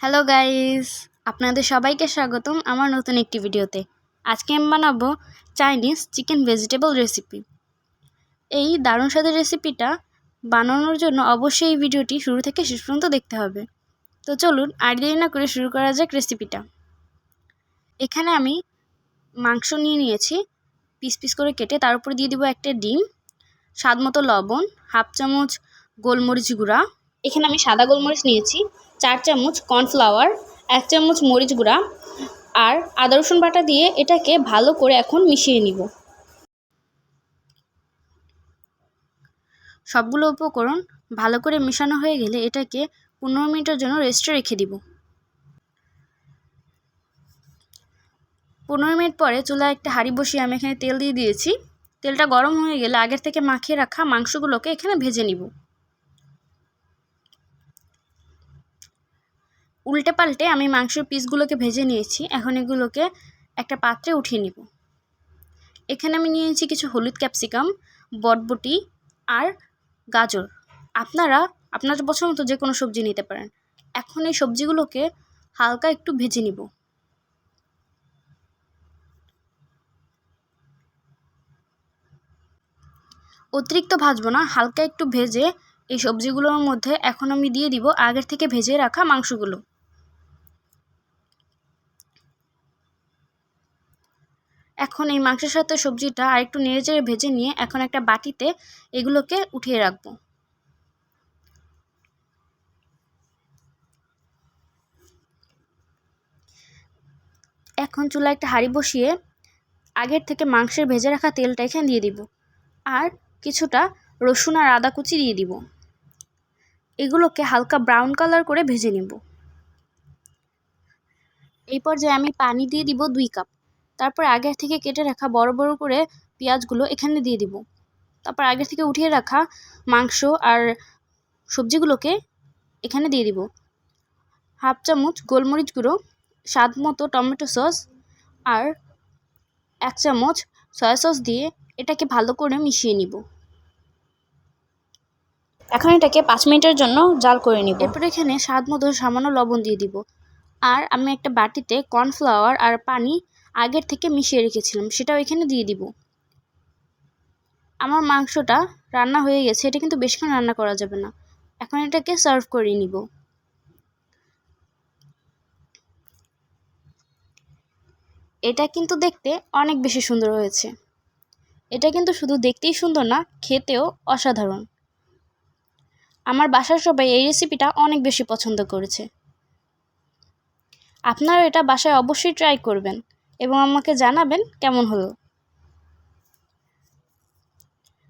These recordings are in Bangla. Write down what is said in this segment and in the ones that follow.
হ্যালো গাইস আপনাদের সবাইকে স্বাগতম আমার নতুন একটি ভিডিওতে। আজকে আমি বানাবো চাইনিজ চিকেন ভেজিটেবল রেসিপি এই দারুণ স্বাদের রেসিপিটা বানানোর জন্য অবশ্যই এই ভিডিওটি শুরু থেকে শেষ পর্যন্ত দেখতে হবে। তো চলুন, আর দেরি না করে শুরু করা যাক রেসিপিটা এখানে আমি মাংস নিয়ে নিয়েছি। পিস পিস করে কেটে তার উপরে দিয়ে দিব একটা ডিম স্বাদ মতো লবণ, হাফ চামচ গোলমরিচ গুঁড়া এখানে আমি সাদা গোলমরিচ নিয়েছি, চার চামচ কর্নফ্লাওয়ার, এক চামচ মরিচ গুঁড়া আর আদা রসুন বাটা দিয়ে এটাকে ভালো করে এখন মিশিয়ে নিব। সবগুলো উপকরণ ভালো করে মেশানো হয়ে গেলে এটাকে পনেরো মিনিটের জন্য রেস্টে রেখে দিব। পনেরো মিনিট পরে চুলায় একটা হাঁড়ি বসিয়ে আমি এখানে তেল দিয়ে দিয়েছি। তেলটা গরম হয়ে গেলে আগের থেকে মাখিয়ে রাখা মাংসগুলোকে এখানে ভেজে নিব। উল্টে পাল্টে আমি মাংসের পিসগুলোকে ভেজে নিয়েছি। এখন এগুলোকে একটা পাত্রে উঠিয়ে নিব। এখানে আমি নিয়েছি কিছু হলুদ ক্যাপসিকাম, বটবটি আর গাজর। আপনারা, আপনার পছন্দ মতো যে কোনো সবজি নিতে পারেন। এখন এই সবজিগুলোকে হালকা একটু ভেজে নিব। অতিরিক্ত ভাজবো না, হালকা একটু ভেজে এই সবজিগুলোর মধ্যে এখন আমি দিয়ে দিব আগের থেকে ভেজে রাখা মাংসগুলো। এখন এই মাংসের সাথে সবজিটা আর একটু নেড়ে চেড়ে ভেজে নিয়ে এখন একটা বাটিতে এগুলোকে উঠিয়ে রাখব। এখন চুলায় একটা হাঁড়ি বসিয়ে আগের থেকে মাংসের ভেজে রাখা তেলটা এখানে দিয়ে দিব। আর কিছুটা রসুন আর আদা কুচি দিয়ে দিব। এগুলোকে হালকা ব্রাউন কালার করে ভেজে নিব। এই পর্যায়ে আমি পানি দিয়ে দিব দুই কাপ। তারপর আগের থেকে কেটে রাখা বড় বড় করে পেঁয়াজগুলো এখানে দিয়ে দিব। তারপর আগের থেকে উঠিয়ে রাখা মাংস আর সবজিগুলোকে এখানে দিয়ে দিব। হাফ চামচ গোলমরিচ গুঁড়ো, স্বাদ মতো টমেটো সস আর এক চামচ সয়া সস দিয়ে এটাকে ভালো করে মিশিয়ে নিব। এখন এটাকে পাঁচ মিনিটের জন্য জাল করে নিব। এরপর এখানে স্বাদ মতো সামান্য লবণ দিয়ে দিব। আর আমি একটা বাটিতে কর্নফ্লাওয়ার আর পানি আগের থেকে মিশিয়ে রেখেছিলাম, সেটাও এখানে দিয়ে দিব। আমার মাংসটা রান্না হয়ে গেছে, এটা কিন্তু বেশিক্ষণ রান্না করা যাবে না। এখন এটাকে সার্ভ করে নিব। এটা কিন্তু দেখতে অনেক বেশি সুন্দর হয়েছে। এটা কিন্তু শুধু দেখতেই সুন্দর না, খেতেও অসাধারণ। আমার বাসার সবাই এই রেসিপিটা অনেক বেশি পছন্দ করেছে। আপনারা এটা বাসায় অবশ্যই ট্রাই করবেন। এবং আমাকে জানাবেন কেমন হলো।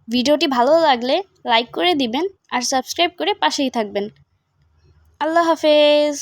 ভিডিওটি ভালো লাগলে লাইক করে দিবেন আর সাবস্ক্রাইব করে পাশেই থাকবেন। আল্লাহ হাফেজ।